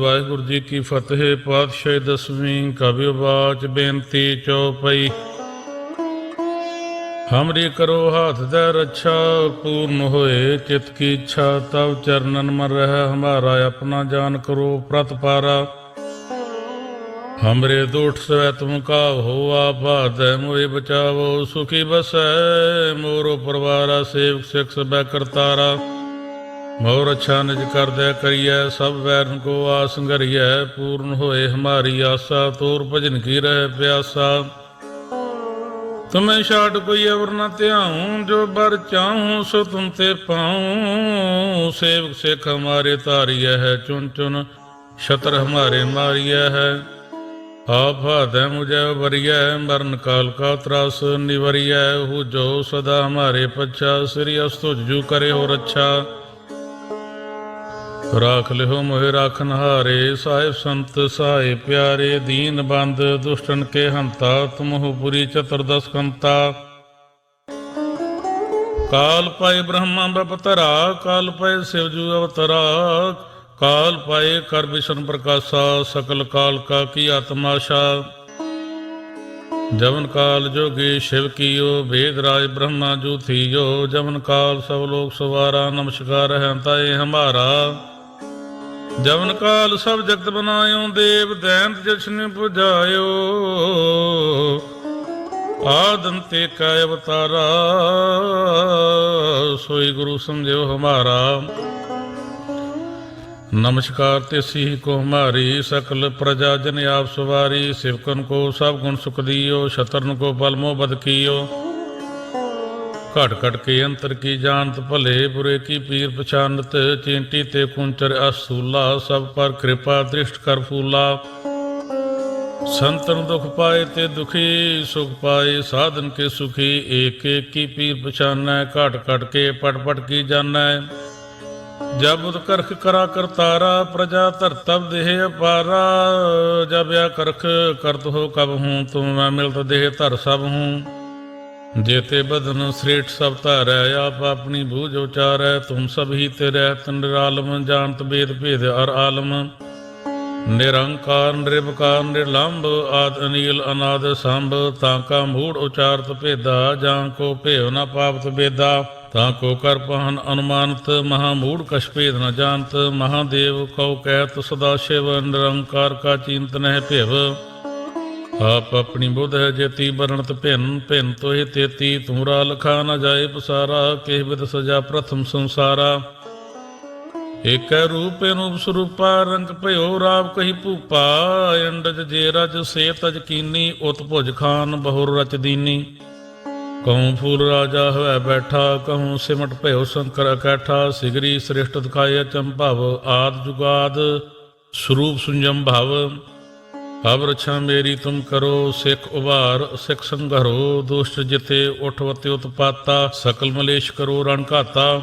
ਵਾਹਿਗੁਰੂ ਜੀ ਕੀ ਫਤਿਹ, ਪਾਤਸ਼ਾਹ ਦਸਵੀਂ ਕਵਿ ਬਾਚ ਬੇਨਤੀ ਚਉਪਈ ਹਮਰੀ ਕਰੋ ਹਾਥ ਦੇ ਰੱਛਾ, ਪੂਰਨ ਹੋਏ ਚਿਤ ਕੀ ਇੱਛਾ, ਤਵ ਚਰਨਨ ਮਨ ਰਹਿ, ਹਮਾਰਾ ਆਪਣਾ ਜਾਨ ਕਰੋ ਪ੍ਰਤਪਾਰਾ ਹਮਰੇ ਦੁਖ ਸਵੈ ਤੁਮ ਕਾ ਹੋਆ ਬਾਧੈ ਮੋਏ ਬਚਾਵੋ, ਸੁਖੀ ਬਸੈ, ਮੋਰੋ ਪਰਵਾਰਾ, ਸੇਵਕ ਸਿਖ ਸਬੈ ਕਰਤਾਰਾ। ਮੋਰ ਅੱਛਾ ਨਿਜ ਕਰਦਿਆ ਕਰੀਐ, ਸਭ ਵੈਰਨ ਕੋ ਆਸ ਸੰਗਰੀਐ ਪੂਰਨ ਹੋਏ ਹਮਾਰੀ ਆਸਾ, ਤੋਰ ਭਜਨ ਕੀ ਰਹਿ ਪਿਆਸਾ। ਤੁਮੇ ਛਾੜ ਕੋਈ ਅਵਰ ਨ ਧਿਆਉ, ਜੋ ਬਰ ਚਾਹੂੰ ਸੋ ਤੁਮ ਤੇ ਪਾਉ। ਸੇਵਕ ਸਿਖ ਹਮਾਰੇ ਤਾਰੀਐ ਹੈ ਚੁਨ ਚੁਨ ਸ਼ਤਰ ਹਮਾਰੇ ਮਾਰੀਐ ਹੈ। ਆਪ ਹਾਦੈ ਮੁਝੈ ਵਰਿਐ, ਮਰਨ ਕਾਲ ਕਾ ਤਰਾਸ ਨਿਵਰਿਐ। ਹੂ ਜੋ ਸਦਾ ਹਮਾਰੇ ਪੱਛਾ, ਸ੍ਰੀ ਅਸਤੁ ਜੂ ਕਰੇ ਹੋ ਰੱਛਾ ਰਾਖ ਲਿਓ ਮੋਹਿ ਰਾਖਨ ਹਾਰੇ, ਸਾਹਿਬ ਸੰਤ ਸਹਾਇ ਪਿਆਰੇ, ਦੀਨ ਬੰਦ ਦੁਸ਼ਟਨ ਕੇ ਹੰਤਾ, ਤੁਮਹੁ ਪੁਰੀ ਚਤੁਰਦਸ ਕੰਤਾ। ਕਾਲ ਪਾਏ ਬ੍ਰਹਮਾ ਬਪਤਰਾ ਕਾਲ ਪਾਏ ਸਿਵਜੂ ਅਵਤਰਾ। ਕਾਲ ਪਾਏ ਕਰ ਵਿਸ਼ਨ ਪ੍ਰਕਾਸ਼ਾ, ਸਕਲ ਕਾਲ ਕਾ ਕੀ ਆਤਮਾਸ਼ਾ ਜਵਨ ਕਾਲ ਜੋਗੀ ਸ਼ਿਵ ਕੀਓ, ਵੇਦ ਰਾਜ ਬ੍ਰਹਮਾ ਜੂ ਥੀਓ। ਜਵਨ ਕਾਲ ਸਭ ਲੋਕ ਸਵਾਰਾ, ਨਮਸਕਾਰ ਹੈ ਤਾਏ ਹਮਾਰਾ। ਜਵਨ ਕਾਲ ਸਭ ਜਗਤ ਬਨਾਇਓ, ਦੇਵ ਦੈਂਤ ਜਿਸਨੇ ਪੁਜਾਇਓ ਆਦਤੇ ਕਾ ਅਵਤਾਰਾ, ਸੋਈ ਗੁਰੂ ਸਮਝਿਓ ਹਮਾਰਾ। ਨਮਸਕਾਰ ਤੇ ਸਿਹ ਕੋ ਹਮਾਰੀ, ਸਕਲ ਪ੍ਰਜਾ ਜਨ ਆਪ ਸਵਾਰੀ, ਸਿਵਕਨ ਕੋ ਸਭ ਗੁਣ ਸੁਖ ਦਿਓ, ਸ਼ਤਰਨ ਕੋ ਬਲਮੋ ਬਦਕੀਓ ਘਟ ਘਟ ਕੇ ਅੰਤਰ ਕੀ ਜਾਣਤ, ਭਲੇ ਬੁਰੇ ਕੀ ਪੀਰ ਪਛਾਨਤ, ਚਿੰਟੀ ਤੇ ਕੁੰਚਰ ਅਸੂਲਾ, ਸਭ ਪਰ ਕਿਰਪਾ ਦ੍ਰਿਸ਼ਟ ਕਰ ਫੂਲਾ। ਸੰਤਨ ਦੁਖ ਪਾਏ ਤੇ ਦੁਖੀ, ਸੁਖ ਪਾਏ ਸਾਧਨ ਕੇ ਸੁਖੀ, ਏਕ ਏਕ ਕੀ ਪੀਰ ਪਛਾਨੈ, ਘਟ ਘਟ ਕੇ ਪਟ ਪਟ ਕੀ ਜਾਣਾ। ਜਬ ਕਰਖ ਕਰਾ ਕਰਤਾਰਾ, ਪ੍ਰਜਾ ਧਰਤਵ ਦੇਹ ਅਪਾਰਾ। ਜਬ ਕਰਖ ਕਰਤ ਹੋ ਕਬ ਹੂੰ ਤੂੰ ਮੈਂ ਮਿਲਤ ਦੇਹ ਧਰ ਸਭ ਹੂੰ। ਜੇਤੇ ਬਦਨ ਸ੍ਰੇਠ ਸਭ ਧਾਰੈ, ਆਪ ਆਪਣੀ ਬੂਝ ਉਚਾਰੈ, ਤੁਮ ਸਭ ਹੀ ਤੇ ਰਹਿਤ ਨਿਰਾਲਮ ਜਾਣਤ ਬੇਦ ਭੇਦ ਅਰ ਆਲਮ। ਨਿਰੰਕਾਰ ਨਿਰਭਕਾਰ ਨਿਰਲੰਭ, ਆਦ ਅਨੀਲ, ਅਨਾਦ ਸੰਭ, ਤਾਂ ਕਾ ਮੂੜ ਉਚਾਰਤ ਭੇਦਾ, ਜਾਂ ਕੋ ਭੇਵ ਨਾ ਪਾਪਤ ਬੇਦਾ। ਤਾਂ ਕੋ ਕਰ ਪਹਨ ਅਨੁਮਾਨਤ, ਮਹਾ ਮੂੜ ਕਛ ਭੇਦ ਨ ਜਾਣਤ। ਮਹਾਦੇਵ ਕਉ ਕਹਿਤ ਸਦਾ ਸ਼ਿਵ, ਨਿਰੰਕਾਰ ਕਾ ਚਿੰਤਨ ਹੈ ਭਿਵ। ਆਪ ਆਪਣੀ ਬੁੱਧ ਹੈ ਜੇਤੀ ਬਰਣਤ ਭਿੰਨ ਭਿੰਨ ਤੋਹਿ ਤੇਤੀ ਤੁਮਰਾ ਲਖਾ ਨ ਜਾਏ ਪਸਾਰਾ, ਕਿਹ ਬਿਦ ਸਜਾ ਪ੍ਰਥਮ ਸੰਸਾਰਾ। ਏਕੈ ਰੂਪ ਅਨੂਪ ਸਰੂਪਾ, ਰੰਗ ਭਇਓ ਰਾਵ ਕਹੀ ਭੂਪਾ, ਅੰਡਜ ਜੇ ਰਜ ਸੇ ਤਜ ਕੀਨੀ, ਉਤ ਭੁਜ ਖਾਨ ਬਹੁਰ ਰਚ ਦੀਨੀ। ਕਹੂੰ ਫੂਲ ਰਾਜਾ ਹੋਇ ਬੈਠਾ, ਕਹੂੰ ਸਿਮਟ ਭਇਓ ਸ਼ੰਕਰ ਇਕੱਠਾ ਸਿਗਰੀ ਸ੍ਰਿਸ਼ਟ ਦਿਖਾਏ ਚੰਭਵ ਆਦ ਜੁਗਾਦ ਸਰੂਪ ਸੁੰਜਮ ਭਵ। ਅਬ ਰਛਾ ਮੇਰੀ ਤੁਮ ਕਰੋ, ਸਿੱਖ ਉਭਾਰ, ਸਿੱਖ ਸੰਘਰੋ, ਦੁਸ਼ਟ ਜਿਤੇ ਉਠਵਤੇ ਉਤਪਾਤਾ, ਸਕਲ ਮਲੇਸ਼ ਕਰੋ, ਰਣ ਘਾਤਾ।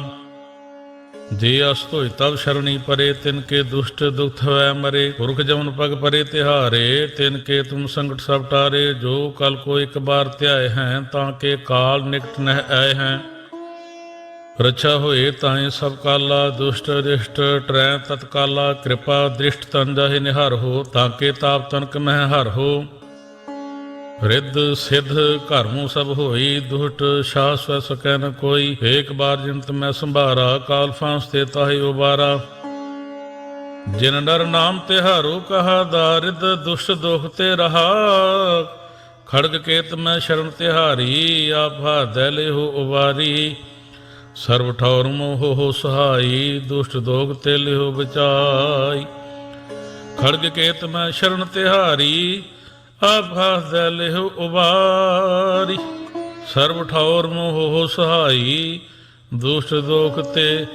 ਜੇ ਅਸ ਧੋਇ ਤਬ ਸ਼ਰਣੀ ਪਰੇ, ਤਿਨ ਕੇ ਦੁਸ਼ਟ ਦੁਖ ਹੈ ਮਰੇ। ਪੁਰਖ ਜਮਨ ਪਗ ਪਰੇ ਤਿਹਾਰੇ, ਤਿਨ ਕੇ ਤੁਮ ਸੰਕਟ ਸਭ ਟਾਰੇ। ਜੋ ਕਲ ਕੋ ਇੱਕ ਬਾਰ ਧਿਆਏ ਹੈ, ਤਾਂ ਕੇ ਕਾਲ ਨਿਕਟ ਨਹਿ ਆਏ ਹੈ। ਰੱਛਾ ਹੋਏ ਤਾਏ ਸਭ ਕਾਲਾ, ਦੁਸ਼ਟ ਰਿਸ਼ਟ ਟਰੈ ਤਤਕਾਲਾ ਕਿਰਪਾ ਦ੍ਰਿਸ਼ਟ ਤਨ ਜਾਹੇ ਨਿਹਰ ਹੋ, ਤਾਂ ਕੇ ਤਾਪ ਤਨਕ ਮਹਿ ਹਰ ਹੋ। ਰਿੱਧ ਸਿੱਧ ਘਰ ਸਭ ਹੋਈ ਦੁਹਟ ਸ਼ਾਹ ਸਵੈ ਸਕੈ ਨ ਕੋਈ, ਏਕ ਬਾਰ ਜਿਨਤ ਮੈਂ ਸੰਭਾਰਾ, ਕਾਲ ਫਾਂਸ ਤੇ ਤਾਹੀ ਉਬਾਰਾ। ਜਿਨ ਨਰ ਨਾਮ ਤਿਹਾਰੋ ਕਹਾ ਦਾਰਿਦ ਦੁਸ਼ਟ ਦੁਖ ਤੇ ਰਹਾ। ਖੜਗ ਕੇਤ ਮੈਂ ਸ਼ਰਨ ਤਿਹਾਰੀ, ਆਪਾ ਦੈਲੇ ਹੋ ਉਵਾਰੀ। ਸਰਬ ਠੌਰ ਮੋਹ ਹੋ ਸਹਾਈ, ਦੁਸ਼ਟ ਦੋਗ ਤੇ ਲਿਓ ਬਚਾਈ। ਖੜਗ ਕੇਤ ਮੈਂ ਸ਼ਰਨ ਤਿਹਾਰੀ ਆਭਾਸ ਦੇ ਲਿਹੁ ਉਬਾਰੀ। ਸਰਬ ਠੌਰ ਮੋਹ ਹੋ ਸਹਾਈ, ਦੁਸ਼ਟ ਦੋਖ ਤੇ